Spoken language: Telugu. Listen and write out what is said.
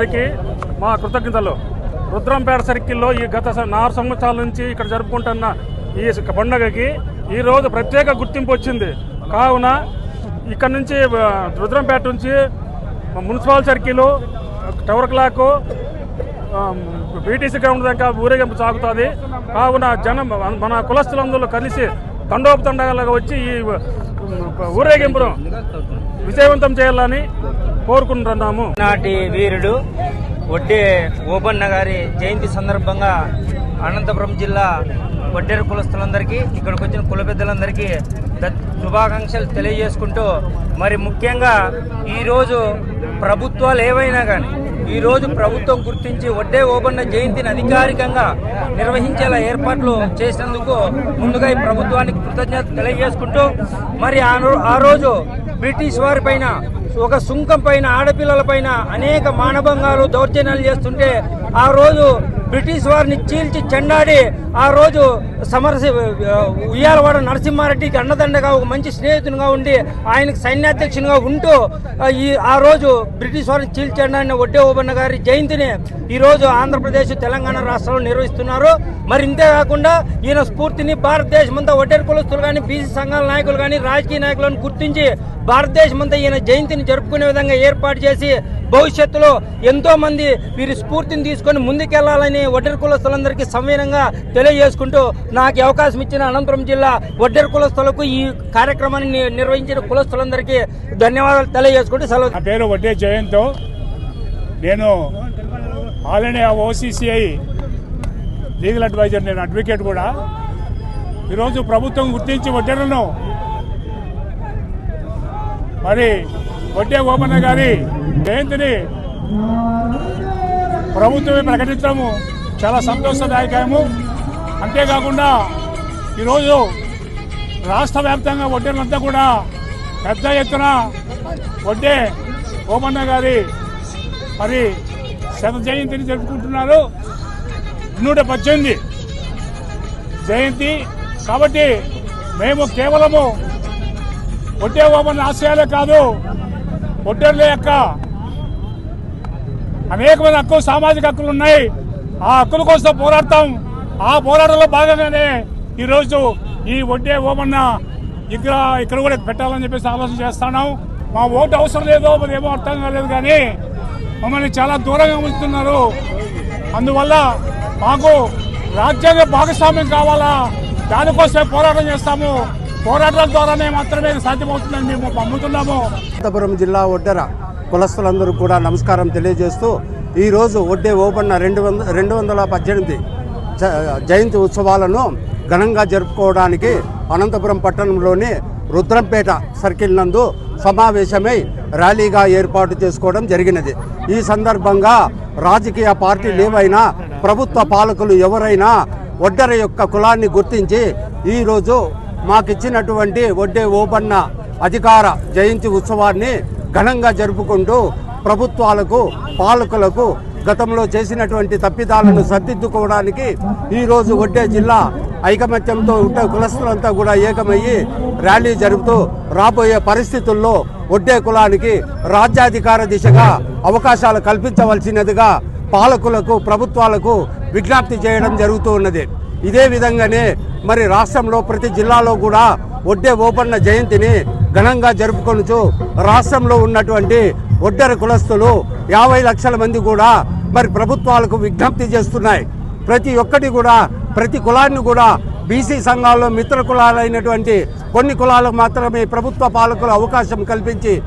అందరికీ మా కృతజ్ఞతలు. రుద్రంపేట సర్కిల్లో ఈ గత నాలుగు సంవత్సరాల నుంచి ఇక్కడ జరుపుకుంటున్న ఈ పండగకి ఈరోజు ప్రత్యేక గుర్తింపు వచ్చింది. కావున ఇక్కడ నుంచి రుద్రంపేట నుంచి municipal circle tower clock BTC ground దాకా ఊరేగింపు సాగుతుంది. కావున జనం మన కులస్తులందరూ కలిసి తండోపతండగా వచ్చి ఈ ఊరేగింపును విజయవంతం చేయాలని కోరుకుంటున్నాము. నాటి వీరుడు వడ్డే ఓబన్న గారి జయంతి సందర్భంగా అనంతపురం జిల్లా వడ్డేరు కులస్తులందరికీ ఇక్కడికి వచ్చిన కుల పెద్దలందరికీ శుభాకాంక్షలు తెలియజేసుకుంటూ మరి ముఖ్యంగా ఈరోజు ప్రభుత్వాలు ఏవైనా కానీ ఈరోజు ప్రభుత్వం గుర్తించి వడ్డే ఓబన్న జయంతిని అధికారికంగా నిర్వహించేలా ఏర్పాట్లు చేసినందుకు ముందుగా ఈ ప్రభుత్వానికి కృతజ్ఞత తెలియజేసుకుంటూ మరి ఆ ఆ రోజు బ్రిటిష్ వారి పైన ఒక సుంకం పైన ఆడపిల్లల పైన అనేక మానభంగాలు దౌర్జన్యాలు చేస్తుంటే ఆ రోజు బ్రిటిష్ వారిని చీల్చి చెండాడి ఆ రోజు సమరసి ఉయ్యాలవాడ నరసింహారెడ్డికి అన్నదండగా ఒక మంచి స్నేహితునిగా ఉండి ఆయనకు సైన్యాధ్యక్షునిగా ఉంటూ ఈ ఆ రోజు బ్రిటిష్ వారిని చీల్చెండాడిన వడ్డే ఓబన్న గారి జయంతిని ఈ రోజు ఆంధ్రప్రదేశ్ తెలంగాణ రాష్ట్రంలో నిర్వహిస్తున్నారు. మరి ఇంతే కాకుండా ఈయన స్ఫూర్తిని భారతదేశం అంతా వడ్డేరు కులస్తులు కానీ బీసీ సంఘాల నాయకులు కానీ రాజకీయ నాయకులను గుర్తించి భారతదేశం అంతా ఈయన జయంతిని జరుపుకునే విధంగా ఏర్పాటు చేసి భవిష్యత్తులో ఎంతో మంది వీరి స్ఫూర్తిని తీసుకొని ముందుకెళ్ళాలని వడ్డెర కులస్తులందరికీ సంవీనంగా తెలియజేసుకుంటూ నాకు అవకాశం ఇచ్చిన అనంతపురం జిల్లా వడ్డెర కులస్తులకు ఈ కార్యక్రమాన్ని నిర్వహించిన కులస్తులందరికీ ధన్యవాదాలు తెలియజేసుకుంటూ సెలవు. నా పేరు వడ్డే జయంత్ నేను all India OCCI legal adviser నేను అడ్వకేట్ కూడా. ఈరోజు ప్రభుత్వం గుర్తించి వడ్డీలను మరి వడ్డే ఓమన్న గారి జయంతిని ప్రభుత్వమే ప్రకటించడము చాలా సంతోషదాయకము. అంతేకాకుండా ఈరోజు రాష్ట్ర వ్యాప్తంగా వడ్డీలంతా కూడా పెద్ద ఎత్తున వడ్డే ఓమన్న గారి మరి శత జయంతిని జరుపుకుంటున్నారు. నూట పద్దెనిమిది జయంతి. కాబట్టి మేము కేవలము ఒడ్డే ఓమన్న ఆశయాలే కాదు ఒడ్డేర్ల యొక్క అనేకమైన హక్కులు సామాజిక హక్కులు ఉన్నాయి. ఆ హక్కుల కోసం పోరాడతాం. ఆ పోరాటంలో భాగంగానే ఈరోజు ఈ వడ్డే ఓమన్న ఇక్కడ ఇక్కడ కూడా పెట్టాలని చెప్పేసి ఆలోచన చేస్తున్నాం. మా ఓటు అవసరం లేదో మరి ఏమో అర్థం కాలేదు కానీ మమ్మల్ని చాలా దూరంగా ఉంచుతున్నారు. అందువల్ల మాకు రాజ్యాంగ భాగస్వామ్యం కావాలా? దానికోసమే పోరాటం చేస్తాము. పోరాటాల ద్వారానే మాత్రమే సాధ్యమవుతుందని మేము పంపుతున్నాము అనంతపురం జిల్లా ఒడ్డెర కులస్తులందరూ కూడా నమస్కారం తెలియజేస్తూ ఈరోజు ఒడ్డే ఓపెన్న రెండు వంద రెండు వందల పద్దెనిమిది జ- జయంతి ఉత్సవాలను ఘనంగా జరుపుకోవడానికి అనంతపురం పట్టణంలోని రుద్రంపేట సర్కిల్ నందు సమావేశమై ర్యాలీగా ఏర్పాటు చేసుకోవడం జరిగినది. ఈ సందర్భంగా రాజకీయ పార్టీలు ఏవైనా ప్రభుత్వ పాలకులు ఎవరైనా ఒడ్డెర యొక్క కులాన్ని గుర్తించి ఈరోజు మాకిచ్చినటువంటి వడ్డే ఓపన్న అధికార జయంతి ఉత్సవాన్ని ఘనంగా జరుపుకుంటూ ప్రభుత్వాలకు పాలకులకు గతంలో చేసినటువంటి తప్పిదాలను సర్దిద్దుకోవడానికి ఈరోజు ఒడ్డే జిల్లా ఐకమత్యంతో ఉంటే కులస్తులంతా కూడా ఏకమయ్యి ర్యాలీ జరుపుతూ రాబోయే పరిస్థితుల్లో ఒడ్డే కులానికి రాజ్యాధికార దిశగా అవకాశాలు కల్పించవలసినదిగా పాలకులకు ప్రభుత్వాలకు విజ్ఞప్తి చేయడం జరుగుతూ ఉన్నది. ఇదే విధంగానే మరి రాష్ట్రంలో ప్రతి జిల్లాలో కూడా ఒడ్డే ఓపన్న జయంతిని ఘనంగా జరుపుకొనుచు రాష్ట్రంలో ఉన్నటువంటి ఒడ్డెర కులస్తులు యాభై లక్షల మంది కూడా మరి ప్రభుత్వాలకు విజ్ఞప్తి చేస్తున్నాయి. ప్రతి ఒక్కటి కూడా ప్రతి కులాన్ని కూడా బీసీ సంఘాల్లో మిత్ర కులాలైనటువంటి కొన్ని కులాలకు మాత్రమే ప్రభుత్వ పాలకులు అవకాశం కల్పించి